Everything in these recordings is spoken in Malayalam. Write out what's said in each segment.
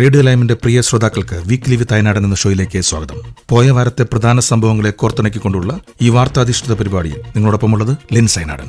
Radio ലൈമിന്റെ പ്രിയ ശ്രോതാക്കൾക്ക് വീക്ക്ലി വിത്ത് അയനാടൻ എന്ന ഷോയിലേക്ക് സ്വാഗതം. പോയ വാരത്തെ പ്രധാന സംഭവങ്ങളെ കോർത്തിണക്കിക്കൊണ്ടുള്ള ഈ വാർത്താധിഷ്ഠിത പരിപാടിയിൽ നിങ്ങളോടൊപ്പമുള്ളത് ലിൻസ് അയനാടൻ.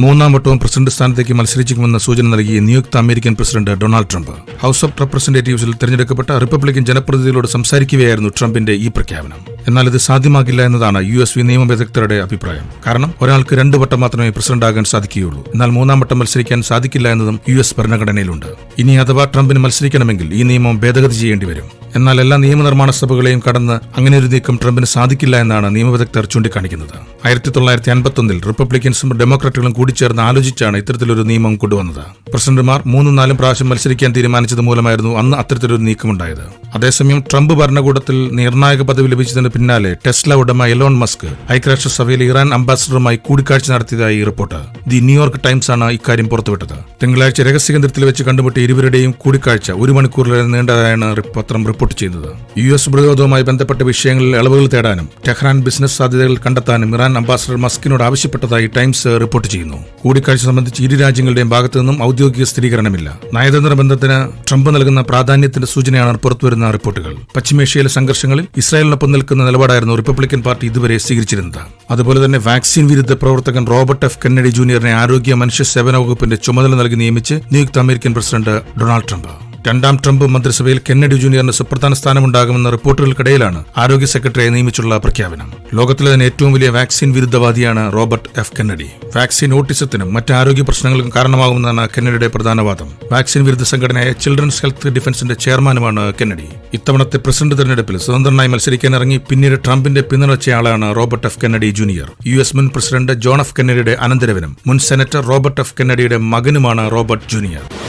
മൂന്നാം വട്ടവും പ്രസിഡന്റ് സ്ഥാനത്തേക്ക് മത്സരിക്കുമെന്ന സൂചന നൽകിയ നിയുക്ത American president Donald Trump House of റെപ്രസെന്റേറ്റീവ്സിൽ തെരഞ്ഞെടുക്കപ്പെട്ട റിപ്പബ്ലിക്കൻ ജനപ്രതിനിധികളോട് സംസാരിക്കുകയായിരുന്നു ട്രംപിന്റെ ഈ പ്രഖ്യാപനം. എന്നാൽ ഇത് സാധ്യമാകില്ല എന്നതാണ് യു എസ് വി നിയമ വിദഗ്ധരുടെ അഭിപ്രായം. കാരണം ഒരാൾക്ക് രണ്ടു വട്ടം മാത്രമേ പ്രസിഡന്റാകാൻ സാധിക്കുകയുള്ളൂ. എന്നാൽ മൂന്നാം വട്ടം മത്സരിക്കാൻ സാധിക്കില്ല എന്നതും യു എസ് ഭരണഘടനയിലുണ്ട്. ഇനി അഥവാ ട്രംപിന് മത്സരിക്കണമെങ്കിൽ ഈ നിയമം ഭേദഗതി ചെയ്യേണ്ടി വരും എന്നാൽ എല്ലാ നിയമനിർമ്മാണ സഭകളെയും കടന്ന് അങ്ങനെ ഒരു നീക്കം ട്രംപിന് സാധിക്കില്ല എന്നാണ് നിയമവിദഗ്ധർ ചൂണ്ടിക്കാണിക്കുന്നത്. ആയിരത്തി തൊള്ളായിരത്തി അൻപത്തൊന്നിൽ റിപ്പബ്ലിക്കൻസും ഡെമോക്രാറ്റുകളും കൂടിച്ചേർന്ന് ആലോചിച്ചാണ് ഇത്തരത്തിലൊരു നിയമം കൊണ്ടുവന്നത്. പ്രസിഡന്റുമാർ മൂന്നും നാലും പ്രാവശ്യം മത്സരിക്കാൻ തീരുമാനിച്ചത് മൂലമായിരുന്നു അന്ന് അത്തരത്തിലൊരു നീക്കമുണ്ടായത്. അതേസമയം ട്രംപ് ഭരണകൂടത്തിൽ നിർണായക പദവി ലഭിച്ചതിന് പിന്നാലെ ടെസ്ല ഉടമ എലോൺ മസ്ക് ഐക്യരാഷ്ട്രസഭയിൽ ഇറാൻ അംബാസിഡറുമായി കൂടിക്കാഴ്ച നടത്തിയതായി റിപ്പോർട്ട് ദി ന്യൂയോർക്ക് ടൈംസ് ആണ് ഇക്കാര്യം പുറത്തുവിട്ടത്. തിങ്കളാഴ്ച രഹസ്യകേന്ദ്രത്തിൽ വെച്ച് കണ്ടുമുട്ടിയ ഇരുവരുടെയും കൂടിക്കാഴ്ച ഒരു മണിക്കൂറിലേറെ നീണ്ടതായാണ് പത്രം റിപ്പോർട്ട് ചെയ്യുന്നത് യു എസ് പ്രതിരോധവുമായി ബന്ധപ്പെട്ട വിഷയങ്ങളിൽ ഇളവുകൾ തേടാനും ടെഹ്റാൻ ബിസിനസ് സാധ്യതകൾ കണ്ടെത്താനും ഇറാൻ അംബാസഡർ മസ്കിനോട് ആവശ്യപ്പെട്ടതായി ടൈംസ് റിപ്പോർട്ട് ചെയ്യുന്നു. കൂടിക്കാഴ്ച സംബന്ധിച്ച് ഇരു രാജ്യങ്ങളുടെയും ഭാഗത്തു നിന്നും ഔദ്യോഗിക സ്ഥിരീകരണമില്ല. നയതന്ത്ര ബന്ധത്തിന് ട്രംപ് നൽകുന്ന പ്രാധാന്യത്തിന്റെ സൂചനയാണ് പുറത്തുവരുന്ന റിപ്പോർട്ടുകൾ. പശ്ചിമേഷ്യയിലെ സംഘർഷങ്ങളിൽ ഇസ്രായേലിനൊപ്പം നിൽക്കുന്ന നിലപാടായിരുന്നു റിപ്പബ്ലിക്കൻ പാർട്ടി ഇതുവരെ സ്വീകരിച്ചിരുന്നത്. അതുപോലെ തന്നെ വാക്സിൻ വിരുദ്ധ പ്രവർത്തകൻ റോബർട്ട് എഫ്. കെന്നഡി ജൂനിയറിനെ ആരോഗ്യ മനുഷ്യ സേവന വകുപ്പിന്റെ ചുമതല നൽകി നിയമിച്ച് നിയുക്ത അമേരിക്കൻ പ്രസിഡന്റ് ഡൊണാൾഡ് ട്രംപ്. രണ്ടാം ട്രംപ് മന്ത്രിസഭയിൽ കെന്നഡി ജൂനിയറിന് സുപ്രധാന സ്ഥാനമുണ്ടാകുമെന്ന റിപ്പോർട്ടുകൾക്കിടയിലാണ് ആരോഗ്യ സെക്രട്ടറിയെ നിയമിച്ചുള്ള പ്രഖ്യാപനം. ലോകത്തിലെ തന്നെ ഏറ്റവും വലിയ വാക്സിൻ വിരുദ്ധവാദിയാണ് റോബർട്ട് എഫ്. കെന്നഡി. വാക്സിൻ ഓട്ടിസത്തിനും മറ്റ് ആരോഗ്യ പ്രശ്നങ്ങൾക്കും കാരണമാകുമെന്നാണ് കെന്നഡിയുടെ പ്രധാന വാദം. വാക്സിൻ വിരുദ്ധ സംഘടനയായ ചിൽഡ്രൻസ് ഹെൽത്ത് ഡിഫൻസിന്റെ ചെയർമാനുമാണ് കെന്നഡി. ഇത്തവണത്തെ പ്രസിഡന്റ് തെരഞ്ഞെടുപ്പിൽ സ്വതന്ത്രനായി മത്സരിക്കാനിറങ്ങി പിന്നീട് ട്രംപിന്റെ പിന്തുണച്ചയാളാണ് Robert F. Kennedy junior. U. S. മുൻ പ്രസിഡന്റ് ജോൺ എഫ്. കെന്നഡിയുടെ അനന്തരവനും മുൻ സെനറ്റർ റോബർട്ട് എഫ്. കെന്നഡിയുടെ മകനുമാണ് റോബർട്ട് ജൂനിയർ.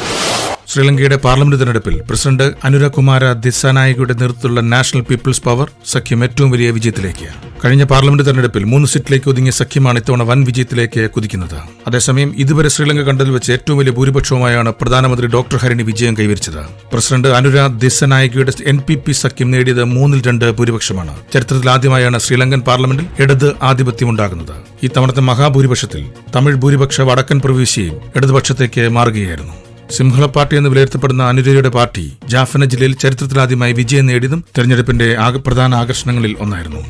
ശ്രീലങ്കയുടെ പാർലമെന്റ് തെരഞ്ഞെടുപ്പിൽ പ്രസിഡന്റ് അനുരകുമാര ദിസാനായികയുടെ നേതൃത്വത്തിലുള്ള നാഷണൽ പീപ്പിൾസ് പവർ സഖ്യം ഏറ്റവും വലിയ വിജയത്തിലേക്ക്. കഴിഞ്ഞ പാർലമെന്റ് തെരഞ്ഞെടുപ്പിൽ മൂന്ന് സീറ്റിലേക്ക് ഒതുങ്ങിയ സഖ്യമാണ് ഇത്തവണ വൻ വിജയത്തിലേക്ക് കുതിക്കുന്നത്. അതേസമയം ഇതുവരെ ശ്രീലങ്ക കണ്ടതിൽ വെച്ച് ഏറ്റവും വലിയ ഭൂരിപക്ഷവുമായാണ് പ്രധാനമന്ത്രി ഡോക്ടർ ഹരിണി വിജയം കൈവരിച്ചത്. പ്രസിഡന്റ് അനുര ദിസനായികയുടെ എൻ പി പി സഖ്യം നേടിയത് മൂന്നിൽ രണ്ട് ഭൂരിപക്ഷമാണ്. ചരിത്രത്തിൽ ആദ്യമായാണ് ശ്രീലങ്കൻ പാർലമെന്റിൽ ഇടത് ആധിപത്യമുണ്ടാകുന്നത്. ഇത്തവണത്തെ മഹാഭൂരിപക്ഷത്തിൽ തമിഴ് ഭൂരിപക്ഷ വടക്കൻ പ്രവിശ്യയും ഇടതുപക്ഷത്തേക്ക് മാറുകയായിരുന്നു. സിംഹള പാർട്ടി എന്ന് വിലയിരുത്തപ്പെടുന്ന അനുരയുടെ പാർട്ടി ജാഫന ജില്ലയിൽ ചരിത്രത്തിലാദ്യമായി വിജയം നേടിയതും തെരഞ്ഞെടുപ്പിന്റെ പ്രധാന ആകർഷണങ്ങളിൽ ഒന്നായിരുന്നു.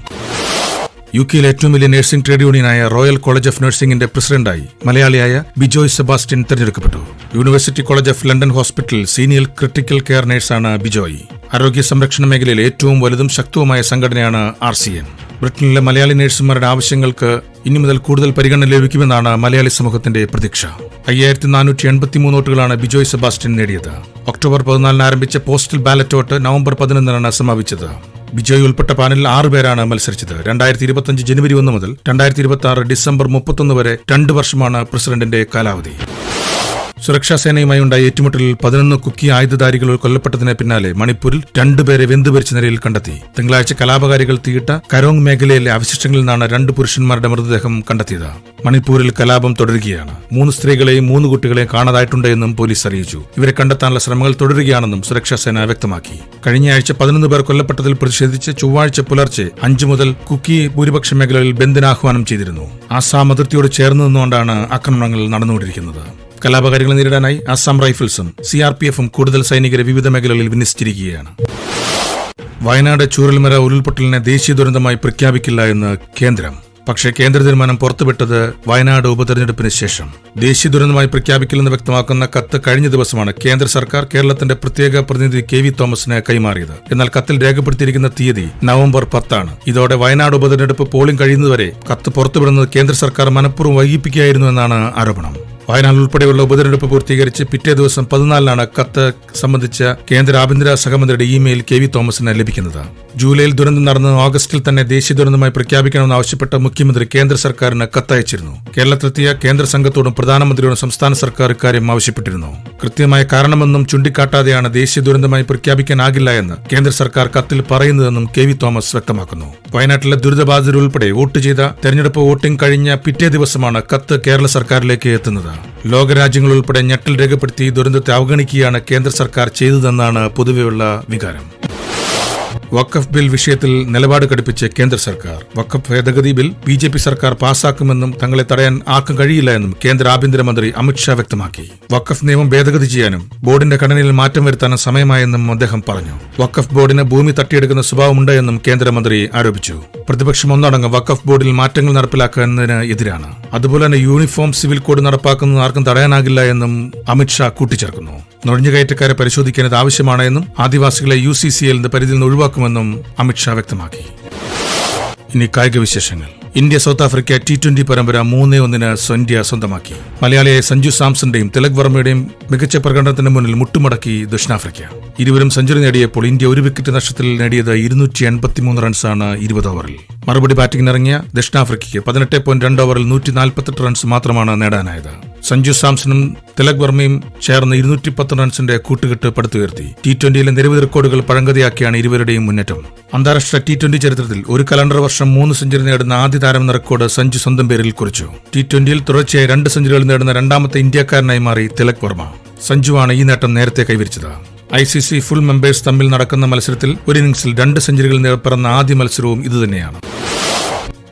യു കെയിലെ ഏറ്റവും വലിയ നഴ്സിംഗ് ട്രേഡ് യൂണിയനായ റോയൽ കോളേജ് ഓഫ് നഴ്സിംഗിന്റെ പ്രസിഡന്റായി മലയാളിയായ ബിജോയ് സെബാസ്റ്റ്യൻ തെരഞ്ഞെടുക്കപ്പെട്ടു. University College of London Hospital senior critical care നഴ്സാണ് Bijoy. ആരോഗ്യ സംരക്ഷണ മേഖലയിൽ ഏറ്റവും വലുതും ശക്തവുമായ സംഘടനയാണ് ആർ സി എൻ. ബ്രിട്ടനിലെ മലയാളി നഴ്സുമാരുടെ ആവശ്യങ്ങൾക്ക് ഇനി മുതൽ കൂടുതൽ പരിഗണന ലഭിക്കുമെന്നാണ് മലയാളി സമൂഹത്തിന്റെ പ്രതീക്ഷ. അയ്യായിരത്തി നാനൂറ്റി എൺപത്തി മൂന്ന് വോട്ടുകളാണ് ബിജോയ് സെബാസ്റ്റ്യൻ നേടിയത്. ഒക്ടോബർ പതിനാലിന് ആരംഭിച്ച പോസ്റ്റൽ ബാലറ്റ് വോട്ട് നവംബർ പതിനൊന്നിനാണ് സമാപിച്ചത്. ബിജോയ് ഉൾപ്പെട്ട പാനലിൽ ആറ് പേരാണ് മത്സരിച്ചത്. രണ്ടായിരത്തി ഇരുപത്തിയഞ്ച് ജനുവരി ഒന്ന് മുതൽ രണ്ടായിരത്തി ഇരുപത്തി ആറ് ഡിസംബർ മുപ്പത്തൊന്ന് വരെ രണ്ട് വർഷമാണ് പ്രസിഡന്റിന്റെ കാലാവധി. സുരക്ഷാ സേനയുമായി ഉണ്ടായ ഏറ്റുമുട്ടലിൽ പതിനൊന്ന് കുക്കി ആയുധധാരികൾ കൊല്ലപ്പെട്ടതിന് പിന്നാലെ മണിപ്പൂരിൽ രണ്ടുപേരെ വെന്തുപരിച്ച നിലയിൽ കണ്ടെത്തി. തിങ്കളാഴ്ച കലാപകാരികൾ തീയിട്ട കരോങ് മേഖലയിലെ അവശിഷ്ടങ്ങളിൽ നിന്നാണ് രണ്ട് പുരുഷന്മാരുടെ മൃതദേഹം കണ്ടെത്തിയത്. മണിപ്പൂരിൽ കലാപം തുടരുകയാണ്. മൂന്ന് സ്ത്രീകളെയും മൂന്ന് കുട്ടികളെയും കാണാതായിട്ടുണ്ട് എന്നും പോലീസ് അറിയിച്ചു. ഇവരെ കണ്ടെത്താനുള്ള ശ്രമങ്ങൾ തുടരുകയാണെന്നും സുരക്ഷാ സേന വ്യക്തമാക്കി കഴിഞ്ഞയാഴ്ച പതിനൊന്ന് പേർ കൊല്ലപ്പെട്ടതിൽ പ്രതിഷേധിച്ച് ചൊവ്വാഴ്ച പുലർച്ചെ അഞ്ചു മുതൽ കുക്കി ഭൂരിപക്ഷ മേഖലകളിൽ ബന്ദിനാഹ്വാനം ചെയ്തിരുന്നു. ആസാം അതിർത്തിയോട് ചേർന്ന് നിന്നുകൊണ്ടാണ് ആക്രമണങ്ങൾ നടന്നുകൊണ്ടിരിക്കുന്നത്. കലാപകാരികളെ നേരിടാനായി അസം റൈഫിൾസും സി ആർ പി എഫും കൂടുതൽ സൈനികരെ വിവിധ മേഖലകളിൽ വിന്യസിച്ചിരിക്കുകയാണ്. വയനാട് ചൂരൽമര ഉരുൾപൊട്ടലിനെ ദേശീയ ദുരന്തമായി പ്രഖ്യാപിക്കില്ല എന്ന് കേന്ദ്രം. പക്ഷേ കേന്ദ്ര തീരുമാനം പുറത്തുവിട്ടത് വയനാട് ഉപതെരഞ്ഞെടുപ്പിന് ശേഷം. ദേശീയ ദുരന്തമായി പ്രഖ്യാപിക്കില്ലെന്ന് വ്യക്തമാക്കുന്ന കത്ത് കഴിഞ്ഞ ദിവസമാണ് കേന്ദ്ര സർക്കാർ കേരളത്തിന്റെ പ്രത്യേക പ്രതിനിധി കെ വി തോമസിന് കൈമാറിയത്. എന്നാൽ കത്തിൽ രേഖപ്പെടുത്തിയിരിക്കുന്ന തീയതി നവംബർ പത്താണ്. ഇതോടെ വയനാട് ഉപതെരഞ്ഞെടുപ്പ് പോളിംഗ് കഴിയുന്നതുവരെ കത്ത് പുറത്തുവിടുന്നത് കേന്ദ്ര സർക്കാർ മനഃപൂർവം വൈകിപ്പിക്കുകയായിരുന്നു എന്നാണ് ആരോപണം. വയനാട് ഉൾപ്പെടെയുള്ള ഉപതെരഞ്ഞെടുപ്പ് പൂർത്തീകരിച്ച് പിറ്റേ ദിവസം പതിനാലിനാണ് കത്ത് സംബന്ധിച്ച കേന്ദ്ര ആഭ്യന്തര സഹമന്ത്രിയുടെ ഇമെയിൽ കെ വി തോമസിന് ലഭിക്കുന്നത്. ജൂലൈയിൽ ദുരന്തം നടന്ന് ഓഗസ്റ്റിൽ തന്നെ ദേശീയ ദുരന്തമായി പ്രഖ്യാപിക്കണമെന്ന് ആവശ്യപ്പെട്ട മുഖ്യമന്ത്രി കേന്ദ്ര സർക്കാരിന് കത്തയച്ചിരുന്നു കേരളത്തിലെത്തിയ കേന്ദ്ര സംഘത്തോടും പ്രധാനമന്ത്രിയോടും സംസ്ഥാന സർക്കാർ ഇക്കാര്യം ആവശ്യപ്പെട്ടിരുന്നു. കൃത്യമായ കാരണമെന്നും ചൂണ്ടിക്കാട്ടാതെയാണ് ദേശീയ ദുരന്തമായി പ്രഖ്യാപിക്കാനാകില്ല എന്ന് കേന്ദ്ര സർക്കാർ കത്തിൽ പറയുന്നതെന്നും കെ വി തോമസ് വ്യക്തമാക്കുന്നു. വയനാട്ടിലെ ദുരിതബാധിതരുൾപ്പെടെ വോട്ട് ചെയ്ത തെരഞ്ഞെടുപ്പ് വോട്ടിംഗ് കഴിഞ്ഞ പിറ്റേ ദിവസമാണ് കത്ത് കേരള സർക്കാരിലേക്ക് എത്തുന്നത്. ലോകരാജ്യങ്ങൾ ഉൾപ്പെടെ ഞെട്ടൽ രേഖപ്പെടുത്തി ദുരന്തത്തെ അവഗണിക്കുകയാണ് കേന്ദ്ര സർക്കാർ ചെയ്തതെന്നാണ് പൊതുവെയുള്ള വികാരം. വഖഫ് ബിൽ വിഷയത്തിൽ നിലപാട് ഘടിപ്പിച്ച് കേന്ദ്ര സർക്കാർ. വഖഫ് ഭേദഗതി ബിൽ ബി ജെ പി സർക്കാർ പാസാക്കുമെന്നും തങ്ങളെ തടയാൻ ആർക്കും കഴിയില്ല എന്നും കേന്ദ്ര ആഭ്യന്തരമന്ത്രി അമിത്ഷാ വ്യക്തമാക്കി. വഖഫ് നിയമം ഭേദഗതി ചെയ്യാനും ബോർഡിന്റെ ഘടനയിൽ മാറ്റം വരുത്താനും സമയമായെന്നും അദ്ദേഹം പറഞ്ഞു. വഖഫ് ബോർഡിന് ഭൂമി തട്ടിയെടുക്കുന്ന സ്വഭാവമുണ്ട് എന്നും കേന്ദ്രമന്ത്രി ആരോപിച്ചു. പ്രതിപക്ഷം ഒന്നടങ്കം വഖഫ് ബോർഡിൽ മാറ്റങ്ങൾ നടപ്പിലാക്കുന്നതിന് എതിരാണ്. അതുപോലെ തന്നെ യൂണിഫോം സിവിൽ കോഡ് നടപ്പാക്കുന്നത് ആർക്കും തടയാനാകില്ല എന്നും അമിത്ഷാ കൂട്ടിച്ചേർക്കുന്നു. നുഴഞ്ഞുകയറ്റക്കാരെ പരിശോധിക്കാൻ ഇത് ആവശ്യമാണ് എന്നും ആദിവാസികളെ യു സി സി എല്ലിന്റെ പരിധിയിൽ നിന്ന് ഒഴിവാക്കുമെന്നും അമിത്ഷാ വ്യക്തമാക്കി. ഇനി കായിക വിശേഷങ്ങൾ. India South Africa T twenty പരമ്പര മൂന്നേ ഒന്നിന് ഇന്ത്യ സ്വന്തമാക്കി. മലയാളിയെ സഞ്ജു സാംസന്റെയും തിലക് വർമ്മയുടെയും മികച്ച പ്രകടനത്തിന് മുന്നിൽ മുട്ടുമടക്കി ദക്ഷിണാഫ്രിക്ക. ഇരുവരും സെഞ്ചുറി നേടിയപ്പോൾ ഇന്ത്യ ഒരു വിക്കറ്റ് നഷ്ടത്തിൽ നേടിയത് ഇരുന്നൂറ്റി എൺപത്തിമൂന്ന് റൺസാണ് ഇരുപത് ഓവറിൽ. മറുപടി ബാറ്റിംഗിനിറങ്ങിയ ദക്ഷിണാഫ്രിക്കയ്ക്ക് പതിനെട്ട് പോയിന്റ് രണ്ട് ഓവറിൽ നൂറ്റി നാൽപ്പത്തെട്ട് റൺസ് മാത്രമാണ് നേടാനായത്. സഞ്ജു സാംസണും തിലക് വർമ്മയും ചേർന്ന് ഇരുന്നൂറ്റി പത്ത് റൺസിന്റെ കൂട്ടുകെട്ട് പടുത്തുയർത്തി. ടി ട്വന്റിയിലെ നിരവധി റെക്കോർഡുകൾ പഴങ്കതിയാക്കിയാണ് ഇരുവരുടെയും മുന്നേറ്റം. അന്താരാഷ്ട്ര ടി ട്വന്റി ചരിത്രത്തിൽ ഒരു കലണ്ടർ വർഷം മൂന്ന് സെഞ്ചുറി നേടുന്ന ആദ്യ താരം എന്ന റെക്കോർഡ് സഞ്ജു സ്വന്തം പേരിൽ കുറിച്ചു. ടി ട്വന്റിയിൽ തുടർച്ചയായി രണ്ട് സെഞ്ചുറികൾ നേടുന്ന രണ്ടാമത്തെ ഇന്ത്യക്കാരനായി മാറി തിലക് വർമ്മ. സഞ്ജുവാണ് ഈ നേട്ടം നേരത്തെ കൈവരിച്ചത്. I C C full members തമ്മിൽ നടക്കുന്ന മത്സരത്തിൽ ഒരു ഇന്നിംഗ്സിൽ രണ്ട് സെഞ്ചുറികൾ നേർ- പിറന്ന ആദ്യ മത്സരവും ഇതുതന്നെയാണ്.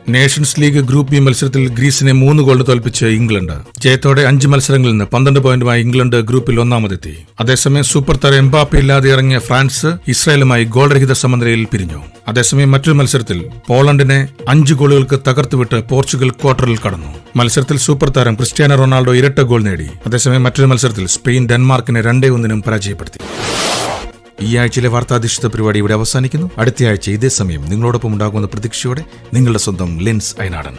നേഷൻസ് ലീഗ് ഗ്രൂപ്പ് ബി മത്സരത്തിൽ ഗ്രീസിനെ മൂന്ന് ഗോളിന് തോൽപ്പിച്ച് ഇംഗ്ലണ്ട്. ജയത്തോടെ അഞ്ച് മത്സരങ്ങളിൽ നിന്ന് പന്ത്രണ്ട് പോയിന്റുമായി ഇംഗ്ലണ്ട് ഗ്രൂപ്പിൽ ഒന്നാമതെത്തി. അതേസമയം സൂപ്പർ താരം എംബാപ്പെ ഇല്ലാതെ ഇറങ്ങിയ ഫ്രാൻസ് ഇസ്രായേലുമായി ഗോൾരഹിത സമനിലയിൽ പിരിഞ്ഞു. അതേസമയം മറ്റൊരു മത്സരത്തിൽ പോളണ്ടിനെ അഞ്ച് ഗോളുകൾക്ക് തകർത്തുവിട്ട് പോർച്ചുഗൽ ക്വാർട്ടറിൽ കടന്നു. മത്സരത്തിൽ സൂപ്പർ താരം ക്രിസ്ത്യാനോ റൊണാൾഡോ ഇരട്ട ഗോൾ നേടി. അതേസമയം മറ്റൊരു മത്സരത്തിൽ സ്പെയിൻ ഡെൻമാർക്കിനെ രണ്ടേ ഒന്നിനും പരാജയപ്പെടുത്തി. ഈ ആഴ്ചയിലെ വാർത്താധിഷ്ഠിത പരിപാടി ഇവിടെ അവസാനിക്കുന്നു. അടുത്ത ആഴ്ച ഇതേ സമയം നിങ്ങളോടൊപ്പം ഉണ്ടാകുമെന്ന പ്രതീക്ഷയോടെ നിങ്ങളുടെ സ്വന്തം ലെൻസ് അയനാടൻ.